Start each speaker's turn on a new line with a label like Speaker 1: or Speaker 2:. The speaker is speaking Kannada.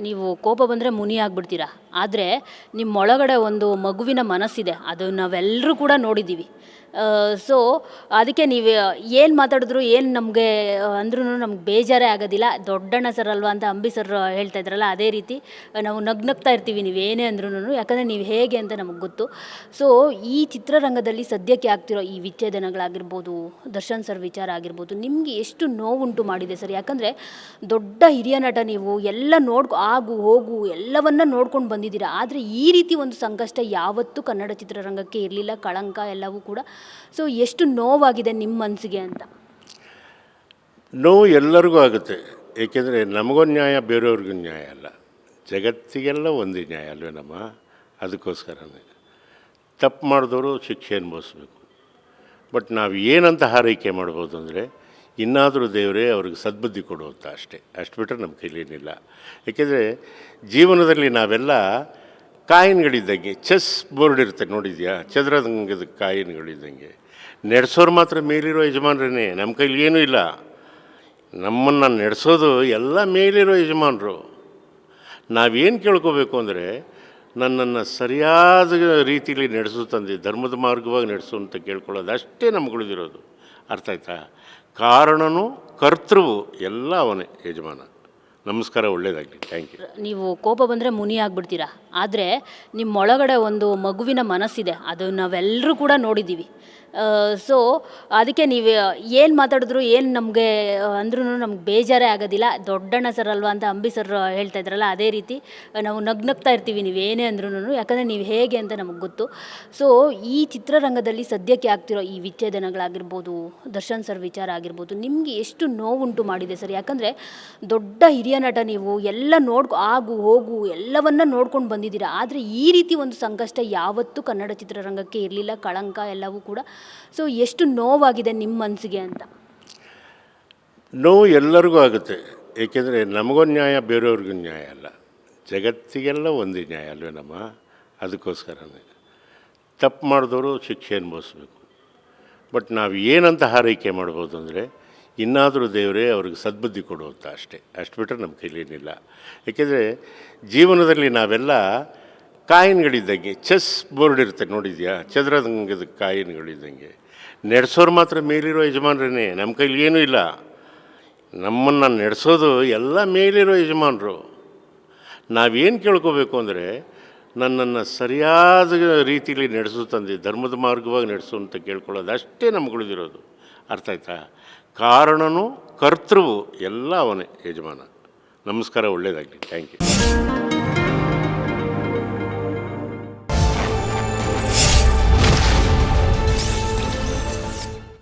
Speaker 1: ನೀವು ಕೋಪ ಬಂದರೆ ಮುನಿ ಆಗ್ಬಿಡ್ತೀರಾ? ಆದರೆ ನಿಮ್ಮೊಳಗಡೆ ಒಂದು ಮಗುವಿನ ಮನಸ್ಸಿದೆ ಅದು ನಾವೆಲ್ಲರೂ ಕೂಡ ನೋಡಿದ್ದೀವಿ. ಸೊ ಅದಕ್ಕೆ ನೀವು, ಏನು ಮಾತಾಡಿದ್ರು, ಏನು ನಮಗೆ ಅಂದ್ರೂ ನಮ್ಗೆ ಬೇಜಾರೇ ಆಗೋದಿಲ್ಲ. ದೊಡ್ಡಣ್ಣ ಸರ್ ಅಲ್ವಾ ಅಂತ ಅಂಬಿ ಸರ್ ಹೇಳ್ತಾ ಇದ್ರಲ್ಲ, ಅದೇ ರೀತಿ, ನಾವು ನಗ್ನಗ್ತಾ ಇರ್ತೀವಿ, ನೀವು ಏನೇ ಅಂದ್ರೂ ಯಾಕಂದರೆ ನೀವು ಹೇಗೆ ಅಂತ ನಮಗೆ ಗೊತ್ತು. ಸೊ ಈ ಚಿತ್ರರಂಗದಲ್ಲಿ ಸದ್ಯಕ್ಕೆ ಆಗ್ತಿರೋ ಈ ವಿಚ್ಛೇದನಗಳಾಗಿರ್ಬೋದು, ದರ್ಶನ್ ಸರ್ ವಿಚಾರ ಆಗಿರ್ಬೋದು, ನಿಮಗೆ ಎಷ್ಟು ನೋವುಂಟು ಮಾಡಿದೆ ಸರ್ ಯಾಕಂದರೆ, ದೊಡ್ಡ ಹಿರಿಯ ನಟ ನೀವು, ಎಲ್ಲ ನೋಡ್ಕೊ, ಆಗು, ಹೋಗು, ಎಲ್ಲವನ್ನ ನೋಡ್ಕೊಂಡು ಬಂದಿದ್ದೀರಾ. ಆದರೆ ಈ ರೀತಿ ಒಂದು ಸಂಕಷ್ಟ ಯಾವತ್ತೂ ಕನ್ನಡ ಚಿತ್ರರಂಗಕ್ಕೆ ಇರಲಿಲ್ಲ, ಕಳಂಕ ಎಲ್ಲವೂ ಕೂಡ. ಸೊ ಎಷ್ಟು ನೋವಾಗಿದೆ ನಿಮ್ಮ ಮನಸ್ಸಿಗೆ ಅಂತ?
Speaker 2: ನೋವು ಎಲ್ಲರಿಗೂ ಆಗುತ್ತೆ. ಏಕೆಂದರೆ ನಮಗೂ ನ್ಯಾಯ, ಬೇರೆಯವ್ರಿಗೂ ನ್ಯಾಯ ಅಲ್ಲ. ಜಗತ್ತಿಗೆಲ್ಲ ಒಂದೇ ನ್ಯಾಯ ಅಲ್ವೇನಮ್ಮ ಅದಕ್ಕೋಸ್ಕರನೇ. ತಪ್ಪು ಮಾಡಿದವರು ಶಿಕ್ಷೆ ಅನುಭವಿಸ್ಬೇಕು ಬಟ್ ನಾವು ಏನಂತ ಹಾರೈಕೆ ಮಾಡ್ಬೋದು ಅಂದರೆ, ಇನ್ನಾದರೂ ದೇವರೇ ಅವ್ರಿಗೆ ಸದ್ಬುದ್ಧಿ ಕೊಡುವಂಥ ಅಷ್ಟೇ. ಅಷ್ಟು ಬಿಟ್ಟರೆ ನಮ್ಮ ಕೈಲೇನಿಲ್ಲ ಏಕೆಂದರೆ, ಜೀವನದಲ್ಲಿ ನಾವೆಲ್ಲ ಕಾಯಿನ್ಗಳಿದ್ದಂಗೆ, ಚೆಸ್ ಬೋರ್ಡ್ ಇರುತ್ತೆ ನೋಡಿದ್ಯಾ? ಚದುರಂಗದ ಕಾಯಿನ್ಗಳಿದ್ದಂಗೆ. ನಡೆಸೋರು ಮಾತ್ರ ಮೇಲಿರೋ ಯಜಮಾನ್ರೇ ನಮ್ಮ ಕೈಲಿ ಏನೂ ಇಲ್ಲ. ನಮ್ಮನ್ನು ನಡೆಸೋದು ಎಲ್ಲ ಮೇಲಿರೋ ಯಜಮಾನರು. ನಾವೇನು ಕೇಳ್ಕೋಬೇಕು ಅಂದರೆ, ನನ್ನನ್ನು ಸರಿಯಾದ ರೀತಿಯಲ್ಲಿ ನಡೆಸು ತಂದೆ, ಧರ್ಮದ ಮಾರ್ಗವಾಗಿ ನಡೆಸು ಅಂತ ಕೇಳ್ಕೊಳ್ಳೋದು ಅಷ್ಟೇ ನಮ್ಗಳಿದಿರೋದು ಅರ್ಥ ಆಯ್ತಾ? ಕಾರಣನೂ, ಕರ್ತೃವು ಎಲ್ಲ ಅವನೇ ಯಜಮಾನ. ನಮಸ್ಕಾರ ಒಳ್ಳೆಯದಾಗಲಿ ಥ್ಯಾಂಕ್ ಯು
Speaker 1: ನೀವು ಕೋಪ ಬಂದರೆ ಮುನಿ ಆಗ್ಬಿಡ್ತೀರಾ? ಆದರೆ ನಿಮ್ಮೊಳಗಡೆ ಒಂದು ಮಗುವಿನ ಮನಸ್ಸಿದೆ, ಅದು ನಾವೆಲ್ಲರೂ ಕೂಡ ನೋಡಿದ್ದೀವಿ. ಸೊ ಅದಕ್ಕೆ ನೀವು ಏನು ಮಾತಾಡಿದ್ರು, ಏನು ನಮಗೆ, ಅಂದ್ರೂ ನಮ್ಗೆ ಬೇಜಾರೇ ಆಗೋದಿಲ್ಲ. ದೊಡ್ಡಣ್ಣ ಸರ್ ಅಲ್ವಾ ಅಂತ ಅಂಬಿ ಸರ್ ಹೇಳ್ತಾ ಇದ್ರಲ್ಲ, ಅದೇ ರೀತಿ ನಾವು ನಗ್ನಗ್ತಾ ಇರ್ತೀವಿ, ನೀವು ಏನೇ ಅಂದ್ರೂ ಯಾಕಂದರೆ ನೀವು ಹೇಗೆ ಅಂತ ನಮಗೆ ಗೊತ್ತು. ಸೊ ಈ ಚಿತ್ರರಂಗದಲ್ಲಿ ಸದ್ಯಕ್ಕೆ ಆಗ್ತಿರೋ ಈ ವಿಚ್ಛೇದನಗಳಾಗಿರ್ಬೋದು, ದರ್ಶನ್ ಸರ್ ವಿಚಾರ ಆಗಿರ್ಬೋದು, ನಿಮಗೆ ಎಷ್ಟು ನೋವುಂಟು ಮಾಡಿದೆ ಸರ್ ಯಾಕಂದರೆ ದೊಡ್ಡ ಹಿರಿಯ ನಟ ನೀವು, ಎಲ್ಲ ನೋಡ್ಕೊ, ಆಗು, ಹೋಗು, ಎಲ್ಲವನ್ನ ನೋಡ್ಕೊಂಡು ಬಂದಿದ್ದೀರಾ? ಆದರೆ ಈ ರೀತಿ ಒಂದು ಸಂಕಷ್ಟ ಯಾವತ್ತೂ ಕನ್ನಡ ಚಿತ್ರರಂಗಕ್ಕೆ ಇರಲಿಲ್ಲ, ಕಳಂಕ ಎಲ್ಲವೂ ಕೂಡ. ಸೊ ಎಷ್ಟು ನೋವಾಗಿದೆ ನಿಮ್ಮ ಮನಸ್ಸಿಗೆ ಅಂತ?
Speaker 2: ನೋವು ಎಲ್ಲರಿಗೂ ಆಗುತ್ತೆ. ಏಕೆಂದರೆ ನಮಗೂ ನ್ಯಾಯ, ಬೇರೆಯವ್ರಿಗೂ ನ್ಯಾಯ ಅಲ್ಲ. ಜಗತ್ತಿಗೆಲ್ಲ ಒಂದೇ ನ್ಯಾಯ ಅಲ್ವೇನಮ್ಮ ಅದಕ್ಕೋಸ್ಕರನೇ. ತಪ್ಪು ಮಾಡಿದವರು ಶಿಕ್ಷೆ ಅನುಭವಿಸ್ಬೇಕು. ಬಟ್ ನಾವು ಏನಂತ ಹಾರೈಕೆ ಮಾಡ್ಬೋದು ಅಂದರೆ ಇನ್ನಾದರೂ ದೇವರೇ ಅವ್ರಿಗೆ ಸದ್ಬುದ್ಧಿ ಕೊಡುವಂಥ ಅಷ್ಟೇ. ಅಷ್ಟು ಬಿಟ್ಟರೆ ನಮ್ಮ ಕೈಲೇನಿಲ್ಲ ಏಕೆಂದರೆ ಜೀವನದಲ್ಲಿ ನಾವೆಲ್ಲ ಕಾಯಿನ್ಗಳಿದ್ದಂಗೆ, ಚೆಸ್ ಬೋರ್ಡ್ ಇರುತ್ತೆ ನೋಡಿದ್ಯಾ? ಚದುರಂಗದ ಕಾಯಿನ್ಗಳಿದ್ದಂಗೆ. ನಡೆಸೋರು ಮಾತ್ರ ಮೇಲಿರೋ ಯಜಮಾನ್ರೇ ನಮ್ಮ ಕೈಲಿ ಏನೂ ಇಲ್ಲ. ನಮ್ಮನ್ನು ನಡೆಸೋದು ಎಲ್ಲ ಮೇಲಿರೋ ಯಜಮಾನರು. ನಾವೇನು ಕೇಳ್ಕೋಬೇಕು ಅಂದರೆ, ನನ್ನನ್ನು ಸರಿಯಾದ ರೀತಿಯಲ್ಲಿ ನಡೆಸು ತಂದೆ, ಧರ್ಮದ ಮಾರ್ಗವಾಗಿ ನಡೆಸು ಅಂತ ಕೇಳ್ಕೊಳ್ಳೋದು ಅಷ್ಟೇ ನಮ್ಗೆ ಉಳಿದಿರೋದು ಅರ್ಥ ಆಯ್ತಾ? ಕಾರಣನು ಕರ್ತೃವು ಎಲ್ಲ ಅವನೇ ಯಜಮಾನ. ನಮಸ್ಕಾರ ಒಳ್ಳೆಯದಾಗಲಿ ಥ್ಯಾಂಕ್ ಯು